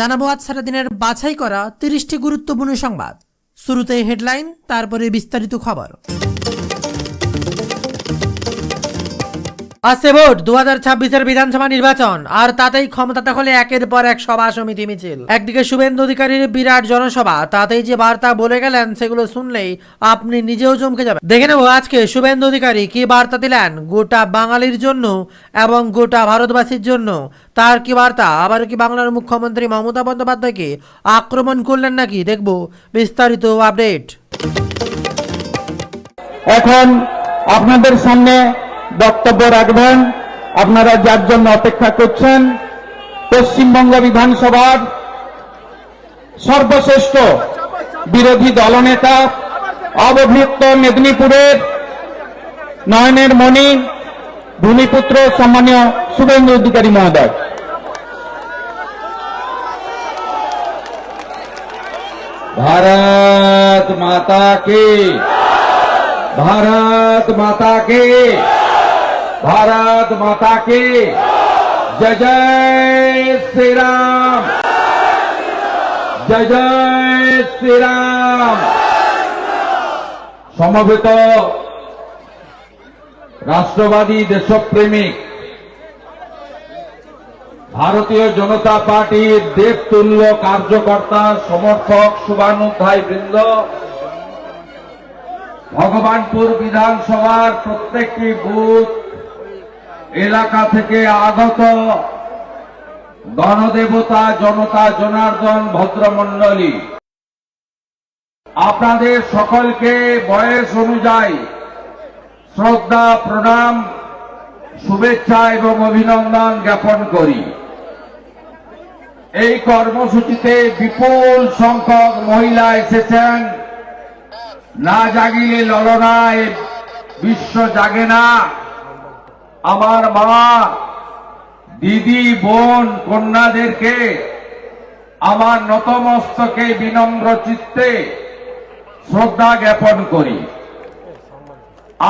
জানাব আজ সারাদিনের বাছাই করা তিরিশটি গুরুত্বপূর্ণ সংবাদ। শুরুতে হেডলাইন তারপরে বিস্তারিত খবর। আসছে ভোট দু হাজার ছাব্বিশের বিধানসভা নির্বাচন। আর তাতেই ক্ষমতা দখলে একের পর এক সভা, সমিতি মিছিল। একদিকে শুভেন্দু অধিকারীর বিরাট জনসভা, তাতেই যে বার্তা বলে গেলেন সেগুলো শুনলেই আপনি নিজেও চমকে যাবেন। দেখে নেব আজকে শুভেন্দু অধিকারী কি বার্তা দিলেন গোটা বাঙালির জন্য এবং গোটা ভারতবাসীর জন্য। তার কি বার্তা? আবার কি বাংলার মুখ্যমন্ত্রী মমতা বন্দ্যোপাধ্যায়কে আক্রমণ করলেন নাকি? দেখব বিস্তারিত আপডেট। এখন আপনাদের সামনে বক্তব্য রাখবেন আপনারা যার জন্য অপেক্ষা করছেন পশ্চিমবঙ্গ বিধানসভার সর্বশ্রেষ্ঠ বিরোধী দলনেতা অবভুক্ত মেদিনীপুরের নয়নের মণি ভূমিপুত্র সম্মানীয় শুভেন্দু অধিকারী মহোদয় भारत माता की भारत माता की भारत माता की जय जय श्री राम जय जय श्री राम সমবেত রাষ্ট্রবাদী দেশপ্রেমিক ভারতীয় জনতা পার্টির দেবতুল্য কার্যকর্তা সমর্থক শুভানুধ্যায় বৃন্দ ভগবানপুর বিধানসভার প্রত্যেকটি বুথ এলাকা থেকে আগত গণদেবতা, জনতা, জনার্দন, ভদ্রমণ্ডলী। আপনাদের সকলকে বয়স অনুযায়ী শ্রদ্ধা, প্রণাম, শুভেচ্ছা এবং অভিনন্দন জ্ঞাপন করি। এই কর্মসূচিতে বিপুল সংখ্যক মহিলা এসেছেন। না জাগিলে ললনায় বিশ্ব জাগে না। আমার মা, দিদি, বোন, কন্যাদেরকে আমার নতমস্তকে বিনম্র চিত্তে শ্রদ্ধা জ্ঞাপন করি।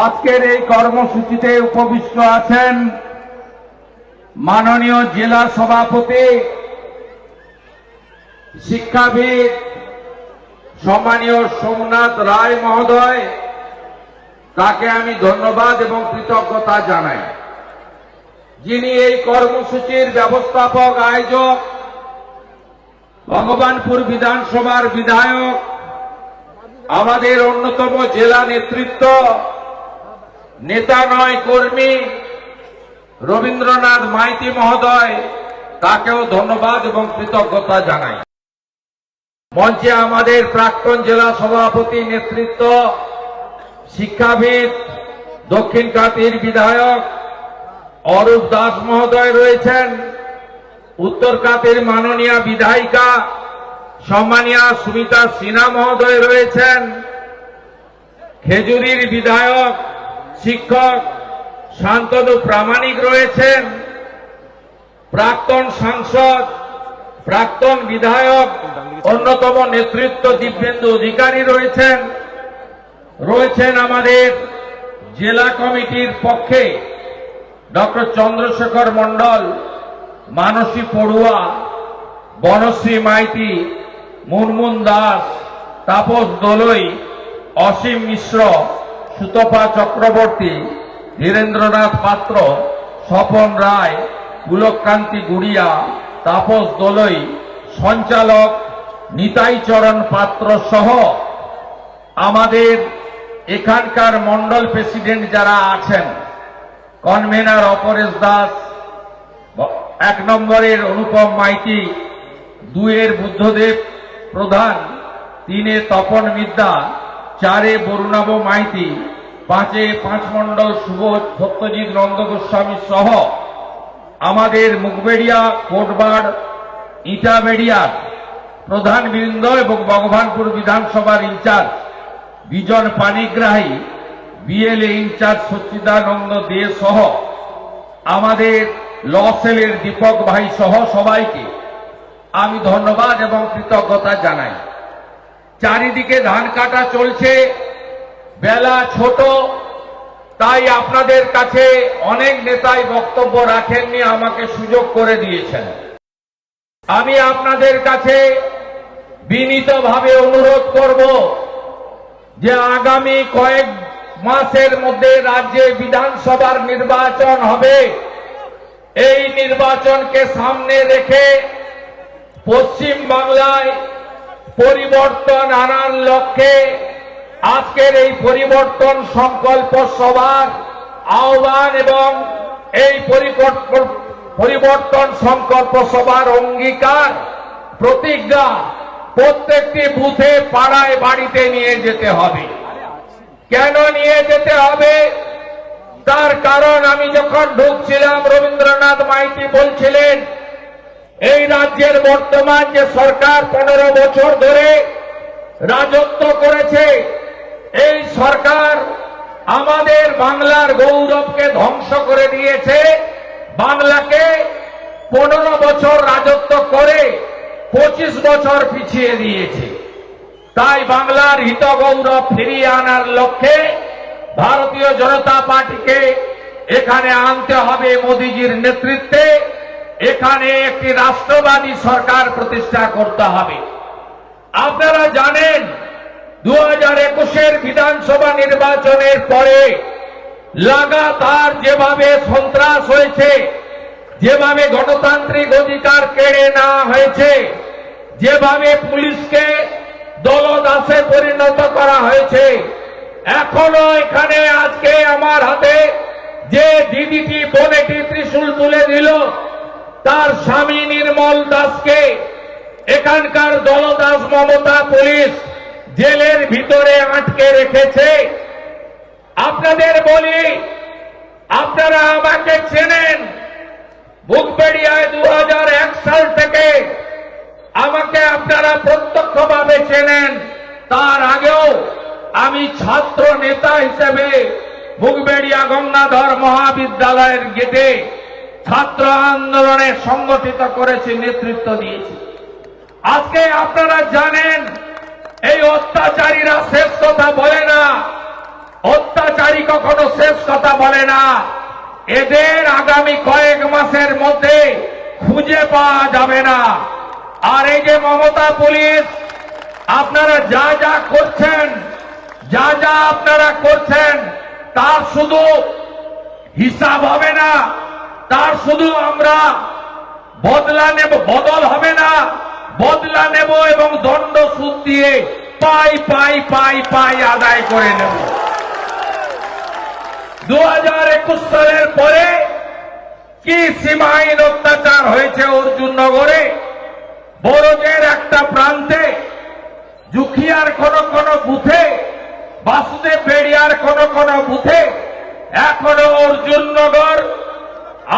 আজকের এই কর্মসূচিতে উপবিষ্ট আছেন মাননীয় জেলা সভাপতি, শিক্ষাবিদ সম্মানীয় সোমনাথ রায় মহোদয়, তাকে আমি ধন্যবাদ এবং কৃতজ্ঞতা জানাই। যিনি এই কর্মসূচির ব্যবস্থাপক, আয়োজক, ভগবানপুর বিধানসভার বিধায়ক, আমাদের অন্যতম জেলা নেতৃত্ব, নেতা নয়, কর্মী, রবীন্দ্রনাথ মাইতি মহোদয়, তাকেও ধন্যবাদ এবং কৃতজ্ঞতা জানাই। মঞ্চে আমাদের প্রাক্তন জেলা সভাপতি নেতৃত্ব, শিক্ষাবিদ, দক্ষিণ কাতির বিধায়ক অরূপ দাস মহোদয় রয়েছেন। উত্তর কাতির মাননীয় বিধায়িকা সম্মানীয় সুমিতা সিনহা মহোদয় রয়েছেন। খেজুরির বিধায়ক, শিক্ষক, শান্তনু প্রামাণিক রয়েছেন। প্রাক্তন সাংসদ, প্রাক্তন বিধায়ক, অন্যতম নেতৃত্ব দিব্যেন্দু অধিকারী রয়েছেন। রয়েছেন আমাদের জেলা কমিটির পক্ষে ডক্টর চন্দ্রশেখর মন্ডল মানসী পড়ুয়া, বনশ্রী মাইতি, মুনমুন দাস, তাপস দোলই, অসীম মিশ্র, সুতপা চক্রবর্তী, ধীরেন্দ্রনাথ পাত্র, স্বপন রায় পুলককান্তি গুড়িয়া, তাপস দোলই, সঞ্চালক নিতাই চরণ পাত্র সহ আমাদের এখানকার মন্ডল প্রেসিডেন্ট যারা আছেন। কনভেনার অপরেশ দাস, এক নম্বরের অনুপম মাইতি দুয়ের বুদ্ধদেব প্রধান, তিনে তপন মিদ্যা, চারে বরুণাব মাইতি, পাঁচে পাঁচ মণ্ডল শুভ সত্যজিৎ নন্দ গোস্বামী সহ আমাদের মুখবেড়িয়া, কোটবাড় ইটাবেড়িয়ার প্রধান বৃন্দ এবং ভগবানপুর বিধানসভার in charge, Bijan Panigrahi BLA in charge Sachchidananda De সহ আমাদের ল সেলের দীপক ভাই সহ সবাইকে আমি ধন্যবাদ এবং কৃতজ্ঞতা জানাই। চারিদিকে ধান কাটা চলছে, বেলা ছোট, তাই আপনাদের কাছে অনেক নেতাই বক্তব্য রাখেননি, আমাকে সুযোগ করে দিয়েছেন। আমি আপনাদের কাছে বিনীতভাবে অনুরোধ করব যে আগামী কয়েক মাসের মধ্যে রাজ্যে বিধানসভার নির্বাচন হবে। এই নির্বাচনকে সামনে রেখে পশ্চিম বাংলায় পরিবর্তন আনার লক্ষ্যে আজকের এই পরিবর্তন সংকল্প সভার আহ্বান এবং এই পরিবর্তন সংকল্প সভার অঙ্গীকার, প্রতিজ্ঞা প্রত্যেকটি বুথে পাড়ায় বাড়িতে নিয়ে যেতে হবে। কেন নিয়ে যেতে হবে? তার কারণ আমি যখন ঢুকছিলাম, রবীন্দ্রনাথ মাইতি বলছিলেন, এই রাজ্যের বর্তমান যে সরকার পনেরো বছর ধরে রাজত্ব করেছে, এই সরকার আমাদের বাংলার গৌরবকে ধ্বংস করে দিয়েছে। বাংলাকে পনেরো বছর রাজত্ব করে পঁচিশ বছর পিছিয়ে দিয়েছে। তাই বাংলার হিত গৌরব ফিরিয়ে আনার লক্ষ্যে ভারতীয় জনতা পার্টিকে এখানে আনতে হবে মোদিজির নেতৃত্বে। এখানে একটি রাষ্ট্রবাদী সরকার প্রতিষ্ঠা করতে হবে। আপনারা জানেন দু হাজার একুশের বিধানসভা নির্বাচনের পরে লাগাতার যেভাবে সন্ত্রাস হয়েছে, যেভাবে গণতান্ত্রিক অধিকার কেড়ে নেওয়া হয়েছে, যেভাবে পুলিশকে দলদাসে পরিণত করা হয়েছে। এখনও এখানে আজকে আমার হাতে যে দিদিটি বোনেটি ত্রিশূল তুলে দিল, তার স্বামী নির্মল দাসকে। এখানকার দলদাস মমতা পুলিশ জেলের ভিতরে আটকে রেখেছে। আপনাদের বলি, আপনারা আমাকে চেনেন। বুকবেড়িয়ায় দু হাজার এক সাল থেকে আমাকে আপনারা প্রত্যক্ষভাবে চেনেন। তার আগেও আমি ছাত্র নেতা হিসেবে বুকবেড়িয়া গঙ্গাধর মহাবিদ্যালয়ের গেটে ছাত্র আন্দোলনে সংগঠিত করেছি, নেতৃত্ব দিয়েছি। আজকে আপনারা জানেন, এই অত্যাচারীরা শেষ কথা বলে না। অত্যাচারী কখনো শেষ কথা বলে না। এদের আগামী কয়েক মাসের মধ্যে খুঁজে পাওয়া যাবে না। আর এই যে মমতা পুলিশ, আপনারা যা যা করছেন, যা যা আপনারা করছেন, তার শুধু হিসাব হবে না, তার শুধু আমরা বদলা নেব, বদল হবে না, বদলা নেব এবং দণ্ড সুদ দিয়ে পাই পাই পাই পাই আদায় করে নেব। দু হাজার একুশ সালের পরে কি সীমাহীন অত্যাচার হয়েছে অর্জুন নগরে? বরজের একটা প্রান্তে জুখিয়ার কোন কোন বুথে, বাসুদেব বেড়িয়ার কোন কোন বুথে, এখনও অর্জুন নগর,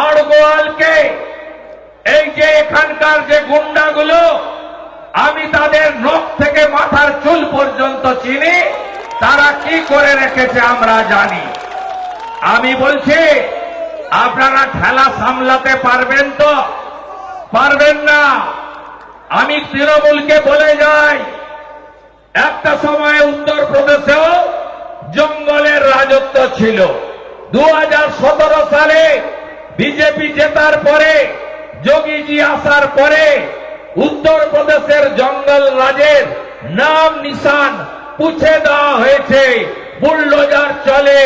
আড়গোয়ালকে, এই যে এখানকার যে গুন্ডাগুলো, আমি তাদের নখ থেকে মাথার চুল পর্যন্ত চিনি, তারা কি করে রেখেছে আমরা জানি। আমি বলছি, আপনারা ঠেলা সামলাতে পারবেন তো? পারবেন না। আমি তৃণমূলকে বলে যাই, একটা সময় উত্তরপ্রদেশেও জঙ্গলের রাজত্ব ছিল। দু হাজার সতেরো সালে বিজেপি জেতার পরে, যোগীজি আসার পরে উত্তরপ্রদেশের জঙ্গল রাজের নাম নিশান পুছে দেওয়া হয়েছে। বুলডোজার চলে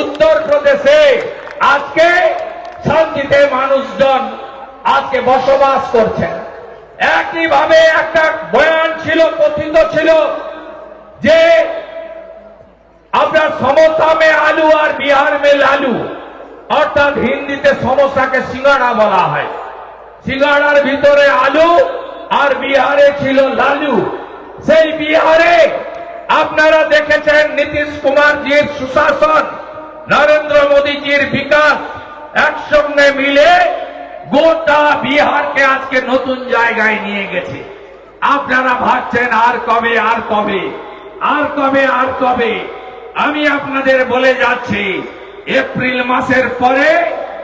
উত্তরপ্রদেশে। আজকে শান্তিতে মানুষজন আজকে বসবাস করছেন। একইভাবে একটা বয়ান ছিল কথিত ছিল যে আপনার সমোসা মে আলু আর বিহার মে লালু, অর্থাৎ হিন্দিতে সমোসাকে সিঙ্গাড়া বলা হয়। সিঙ্গাড়ার ভিতরে আলু আর বিহারে ছিল লালু। সেই বিহারে আপনারা দেখেছেন নীতিশ কুমারজির সুশাসন, নরেন্দ্র মোদীজির বিকাশ, একসঙ্গে মিলে গোটা বিহারকে আজকে নতুন জায়গায় নিয়ে গেছে। আপনারা ভাবছেন, আর কবে আর কবে? আর কবে আর কবে? আমি আপনাদের বলে যাচ্ছি, এপ্রিল মাসের পরে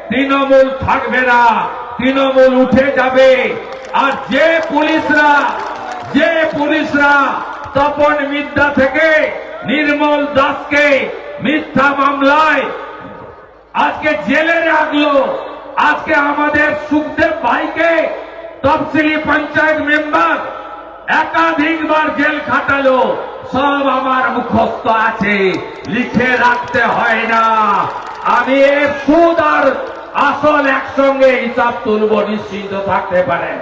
তৃণমূল থাকবে না, তৃণমূল উঠে যাবে। আর যে পুলিশরা যে পুলিশরা তপন মিদ্যা থেকে নির্মল দাসকে মিথ্যা মামলায় আজকে জেলে রাখল আজকে আমাদের সুখদেব ভাইকে তফসিলি পঞ্চায়েত মেম্বার একাধিকবার জেল খাটালো। সব আমার মুখস্থ আছে, লিখে রাখতে হয় না। আমি এর সুদ আর আসল একসঙ্গে হিসাব তুলব, নিশ্চিন্ত থাকতে পারেন।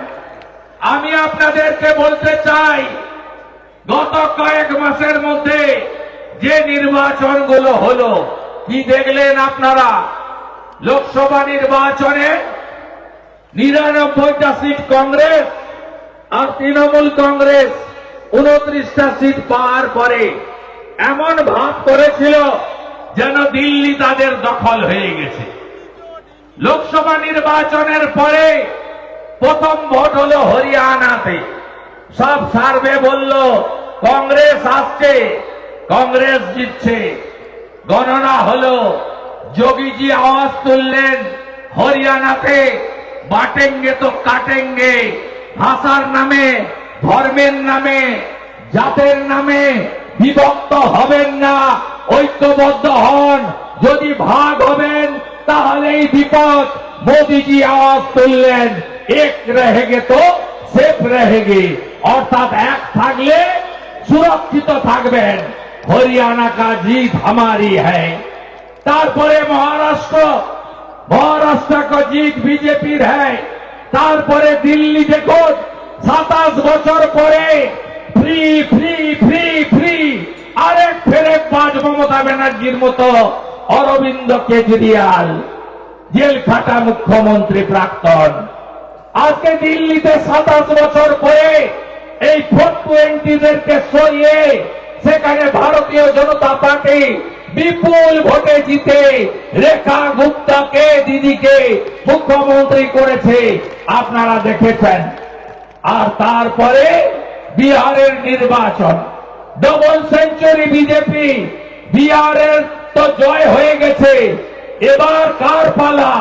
আমি আপনাদেরকে বলতে চাই, গত কয়েক মাসের মধ্যে যে নির্বাচনগুলো হলো, কি দেখলেন আপনারা? লোকসভা নির্বাচনে নিরানব্বইটা সিট কংগ্রেস আর তৃণমূল কংগ্রেস উনত্রিশটা সিট পাওয়ার পরে এমন ভাব করেছিল যেন দিল্লি তাদের দখল হয়ে গেছে। লোকসভা নির্বাচনের পরে প্রথম ভোট হলো হরিয়ানাতে। সব সার্ভে বলল, কংগ্রেস আসছে, কংগ্রেস জিতছে। গণনা হলো যোগীজি আওয়াজ তুললেন, হরিয়ানাতে বাটেঙ্গে তো কাটেঙ্গে, ভাষার নামে, ধর্মের নামে, জাতের নামে বিভক্ত হবেন না, ঐক্যবদ্ধ হন। যদি ভাগ হবেন, তাহলেই বিপদ। মোদিজি আওয়াজ তুললেন, এক রেহেগে তো সেফ রেহেগে। অর্থাৎ এক থাকলে সুরক্ষিত থাকবেন। হরিয়ানা কা জিত হামারি হ্যায়। তারপরে মহারাষ্ট্র। মহারাষ্ট্র জিত বিজেপির হ্যায় তারপরে দিল্লি দেখুন সাতাশ বছর পরে ফ্রি ফ্রি ফ্রি ফ্রি আরেক ফেরে পাঁচ মমতা ব্যানার্জির মতো অরবিন্দ কেজরিওয়াল। জেল খাটা মুখ্যমন্ত্রী প্রাক্তন। আজকে দিল্লিতে সাতাশ বছর পরে এই ফোর টোয়েন্টিদেরকে সরিয়ে সেখানে ভারতীয় জনতা পার্টি বিপুল ভোটে জিতে রেখা গুপ্তাকে দিদিকে মুখ্যমন্ত্রী করেছে, আপনারা দেখেছেন। আর তারপরে বিহারের নির্বাচন। ডবল সেঞ্চুরি বিজেপি বিহারের তো জয় হয়ে গেছে। এবার কার পালা